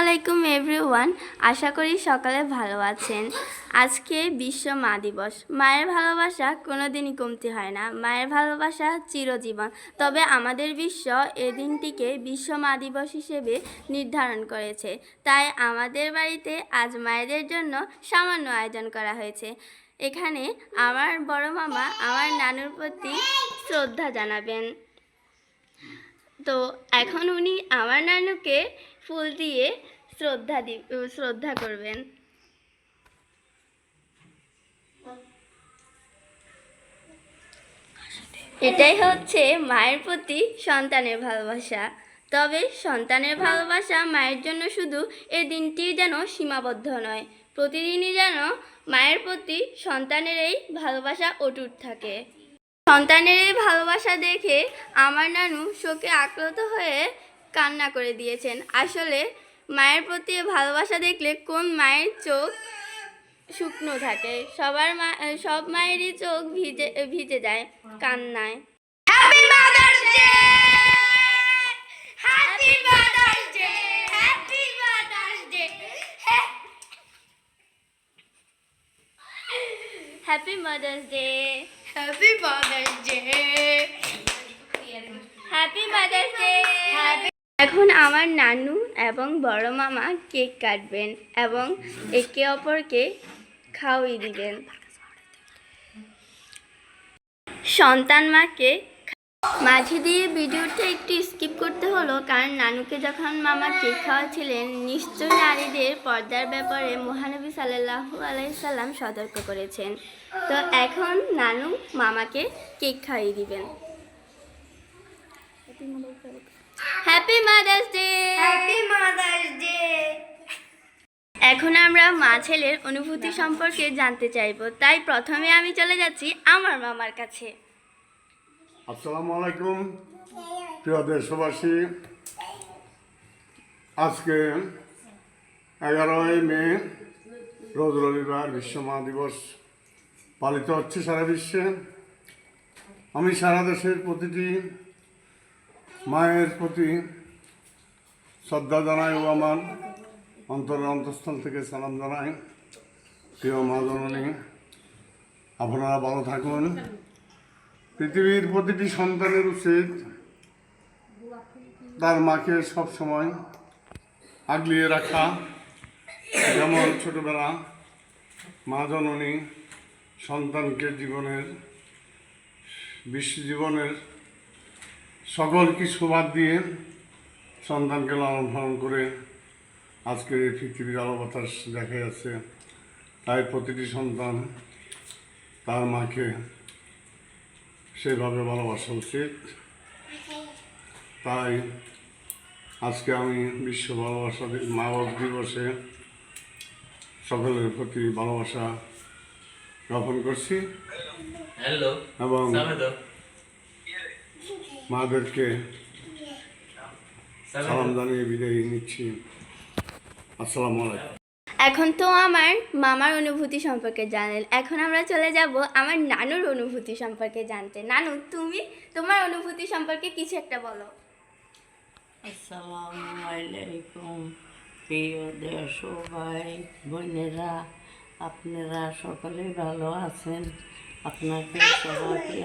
আলাইকুম এভরিওয়ান আশা করি সকালে ভালো আছেন। আজকে বিশ্ব মা দিবস। মায়ের ভালোবাসা কোনো দিনই কমতি হয় না। মায়ের ভালোবাসা চিরজীবন। তবে আমাদের বিশ্ব এ দিনটিকে বিশ্ব মা দিবস হিসেবে নির্ধারণ করেছে। তাই আমাদের বাড়িতে আজ মায়েদের জন্য সামান্য আয়োজন করা হয়েছে। এখানে আমার বড় মামা আমার নানুর প্রতি শ্রদ্ধা জানাবেন। তো এখন উনি আমার নানুকে ফুল দিয়ে শ্রদ্ধা দি শ্রদ্ধা করবেন। এটাই হচ্ছে মায়ের প্রতি সন্তানের ভালোবাসা। তবে সন্তানের ভালোবাসা মায়ের জন্য শুধু এই দিনটি যেন সীমাবদ্ধ নয়, প্রতিদিনই যেন মায়ের প্রতি সন্তানের এই ভালোবাসা অটুট থাকে। সন্তানের এই ভালোবাসা দেখে আমার নানু শোকে আক্রান্ত হয়ে কান্না করে দিয়েছেন। আসলে মায়ের প্রতি ভালোবাসা দেখলে কোন মায়ের চোখ শুকনো থাকে? সবার মা সব মায়েরই চোখ ভিজে ভিজে যায় কান্নায়। Happy mother's day happy mother's day happy mother's day এখন আমার নানু এবং বড় মামা কেক কাটবেন এবং একে অপরকে খাওয়িয়ে দিবেন। সন্তান মাকে মাঝে দিয়ে ভিডিওটা একটু স্কিপ করতে হলো, কারণ নানুকে যখন মামা কেক খাওয়াচ্ছিলেন, নিশ্চয় নারীদের পর্দার ব্যাপারে মহানবী সাল্লাল্লাহু আলাইসাল্লাম সতর্ক করেছেন। তো এখন নানু মামাকে কেক খাইয়ে দিবেন। Happy mother's day happy mother's day এখন আমরা মা ছেলের অনুভূতি সম্পর্কে জানতে চাইব। তাই প্রথমে আমি চলে যাচ্ছি আমার মামার কাছে। আসসালামু আলাইকুম প্রিয় দেশবাসী। আজকে এগারোই মে রোজ রবিবার বিশ্ব মা দিবস পালিত হচ্ছে সারা বিশ্বে। আমি সারা দেশের প্রতিটি মায়ের প্রতি শ্রদ্ধা জানাই ও আমার অন্তরের অন্তঃস্থল থেকে সালাম জানাই। প্রিয় মা জননী, আপনারা ভালো থাকুন। পৃথিবীর প্রতিটি সন্তানের উচিত তার মাকে সব সময় আগলিয়ে রাখা। যেমন ছোটবেলা মা জননী সন্তানকে জীবনের, বিশ্ব জীবনের সকল কিছু বাদ দিয়ে সন্তানকে লালন পালন করে আজকের এই পৃথিবীর আলো বাতাস দেখা যাচ্ছে। তাই প্রতিটি সন্তান তার মাকে সেভাবে ভালোবাসা উচিত। তাই আজকে আমি বিশ্ব ভালোবাসা মা বাবা দিবসে সকলের প্রতি ভালোবাসা জ্ঞাপন করছি। হ্যালো এবং মাদেরকে সালাম জানিয়ে বিদায় নিচ্ছি। আসসালামু আলাইকুম। এখন তো আমার মামার অনুভূতি সম্পর্কে জানেন। এখন আমরা চলে যাব আমার নানুর অনুভূতি সম্পর্কে জানতে। নানু তুমি তোমার অনুভূতি সম্পর্কে কিছু একটা বলো। আসসালামু আলাইকুম প্রিয় দেশ ভাই বোনেরা আপনারা সকলে ভালো আছেন? আপনাকে সবাইকে